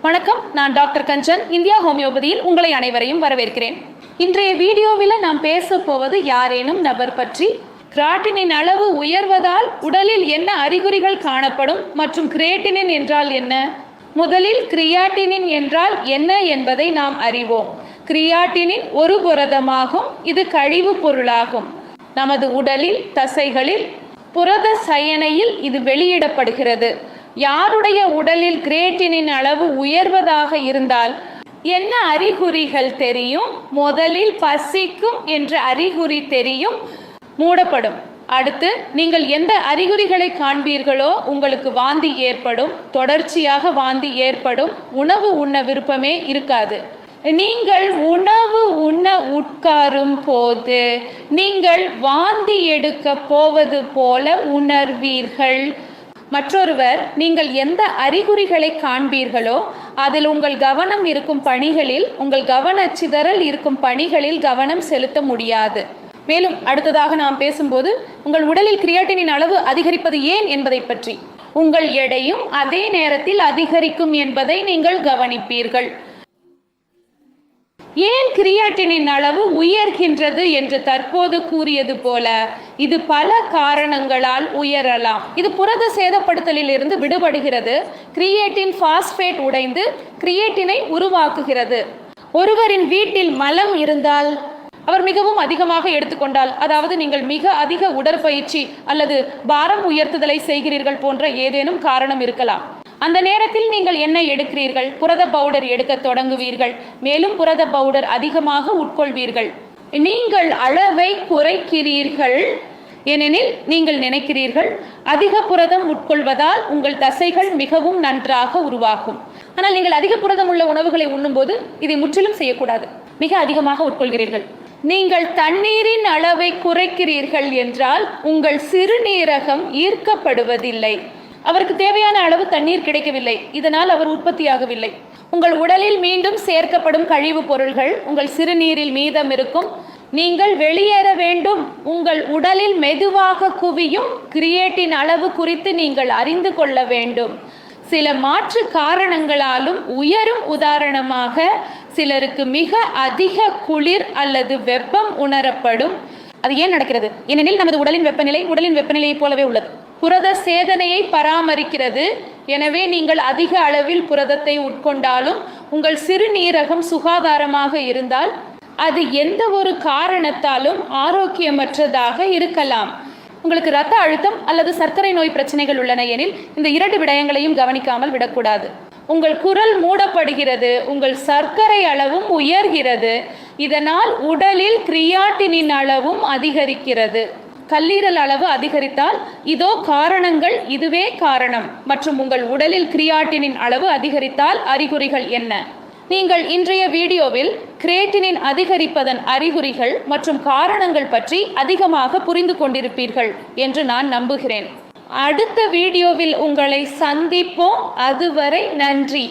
வணக்கம் நான் டாக்டர் கஞ்சன். இந்தியா ஹோமியோபதியில் உங்களை அனைவரையும் வரவேற்கிறேன். இன்றைய வீடியோவில் நாம் பேச போவது யாரேனும் நபர் பற்றி. கிராட்டினின் அளவு உயர்வதால் உடலில் என்ன அறிகுறிகள் காணப்படும் மற்றும் கிரேட்டினின் என்றால் என்ன? முதலில் கிரியாட்டினின் என்றால் என்ன என்பதை நாம் அறிவோம். கிரியாட்டினின் ஒரு புரதமாகும் இது கழிவுப் பொருளாகும். நமது உடலில் தசைகளில் புரத சயனையில் இது வெளியிடப்படுகிறது. யாருடைய உடலில் கிரேட்டினின் அளவு உயர்வதாக இருந்தால் என்ன அறிகுறிகள் தெரியும்? முதலில் பசிக்கும் என்ற அறிகுறி தெரியும் மூடப்படும். அடுத்து நீங்கள் எந்த அறிகுறிகளை காண்பீர்களோ உங்களுக்கு வாந்தி ஏற்படும் தொடர்ச்சியாக வாந்தி ஏற்படும் உணவு உண்ண விருப்பமே இருக்காது. நீங்கள் உணவு உண்ண உட்காரும் போது நீங்கள் வாந்தி எடுக்க போவது போல உணர்வீர்கள். மற்றொருவர் நீங்கள் எந்த அறிகுறிகளை காண்பீர்களோ அதில் உங்கள் கவனம் இருக்கும் பணிகளில் உங்கள் கவனச்சிதறல் இருக்கும் பணிகளில் கவனம் செலுத்த முடியாது. மேலும் அடுத்ததாக நாம் பேசும்போது உங்கள் உடலில் கிரியாட்டினின் அளவு அதிகரிப்பது ஏன் என்பதை பற்றி. உங்கள் எடையும் அதே நேரத்தில் அதிகரிக்கும் என்பதை நீங்கள் கவனிப்பீர்கள். ஏன் கிரியாட்டினின் அளவு உயர்கின்றது என்று தற்போது கூறியது போல இது பல காரணங்களால் உயரலாம். இது புரத சேதப்படுத்தலில் இருந்து விடுபடுகிறது. கிரியேட்டின் ஃபாஸ்பேட் உடைந்து கிரியேட்டினை உருவாக்குகிறது. ஒருவரின் வீட்டில் மலம் இருந்தால் அவர் மிகவும் அதிகமாக எடுத்துக்கொண்டால் அதாவது நீங்கள் மிக அதிக உடற்பயிற்சி அல்லது பாரம் உயர்த்துதலை செய்கிறீர்கள் போன்ற ஏதேனும் காரணம் இருக்கலாம். அந்த நேரத்தில் நீங்கள் என்ன எடுக்கிறீர்கள்? புரத பவுடர் எடுக்க தொடங்குவீர்கள். மேலும் புரத பவுடர் அதிகமாக உட்கொள்வீர்கள். நீங்கள் அளவை குறைக்கிறீர்கள் ஏனெனில் நீங்கள் நினைக்கிறீர்கள். அதிக புரதம் உட்கொள்வதால் உங்கள் தசைகள் மிகவும் நன்றாக உருவாகும். ஆனால் நீங்கள் அதிக புரதம் உள்ள உணவுகளை உண்ணும்போது இதை முற்றிலும் செய்யக்கூடாது. மிக அதிகமாக உட்கொள்கிறீர்கள். நீங்கள் தண்ணீரின் அளவை குறைக்கிறீர்கள் என்றால் உங்கள் சிறுநீரகம் ஈர்க்கப்படுவதில்லை. அவருக்கு தேவையான அளவு தண்ணீர் கிடைக்கவில்லை. இதனால் அவர் உற்பத்தியாகவில்லை. உங்கள் உடலில் மீண்டும் சேர்க்கப்படும் கழிவுப் பொருள்கள் உங்கள் சிறுநீரில் மீதம் இருக்கும். நீங்கள் வெளியேற வேண்டும். உங்கள் உடலில் மெதுவாக குவியும் கிரியேட்டின் அளவு குறித்து நீங்கள் அறிந்து கொள்ள வேண்டும். சில மாற்று காரணங்களாலும் உயரும் உதாரணமாக சிலருக்கு மிக அதிக குளிர் அல்லது வெப்பம் உணரப்படும். அது ஏன் நடக்கிறது? ஏனெனில் நமது உடலின் வெப்பநிலை உடலின் வெப்பநிலையைப் போலவே உள்ளது. புரத சேதனையை பராமரிக்கிறது. எனவே நீங்கள் அதிக அளவில் புரதத்தை உட்கொண்டாலும் உங்கள் சிறுநீரகம் சுகாதாரமாக இருந்தால் அது எந்த ஒரு காரணத்தாலும் ஆரோக்கியமற்றதாக இருக்கலாம். உங்களுக்கு ரத்த அழுத்தம் அல்லது சர்க்கரை நோய் பிரச்சனைகள் உள்ளன எனில் இந்த இரண்டு விடயங்களையும் கவனிக்காமல் விடக்கூடாது. உங்கள் குரல் மூடப்படுகிறது உங்கள் சர்க்கரை அளவும் உயர்கிறது இதனால் உடலில் கிரியாட்டினின் அளவும் அதிகரிக்கிறது. கல்லீரல் அளவு அதிகரித்தால் இதோ காரணங்கள் இதுவே காரணம். மற்றும் உங்கள் உடலில் கிரியாட்டினின் அளவு அதிகரித்தால் அறிகுறிகள் என்ன? நீங்கள் இன்றைய வீடியோவில் கிரேட்டினின் அதிகரிப்பதன் அறிகுறிகள் மற்றும் காரணங்கள் பற்றி அதிகமாக புரிந்து கொண்டிருப்பீர்கள் என்று நான் நம்புகிறேன். அடுத்த வீடியோவில் உங்களை சந்திப்போம். அதுவரை நன்றி.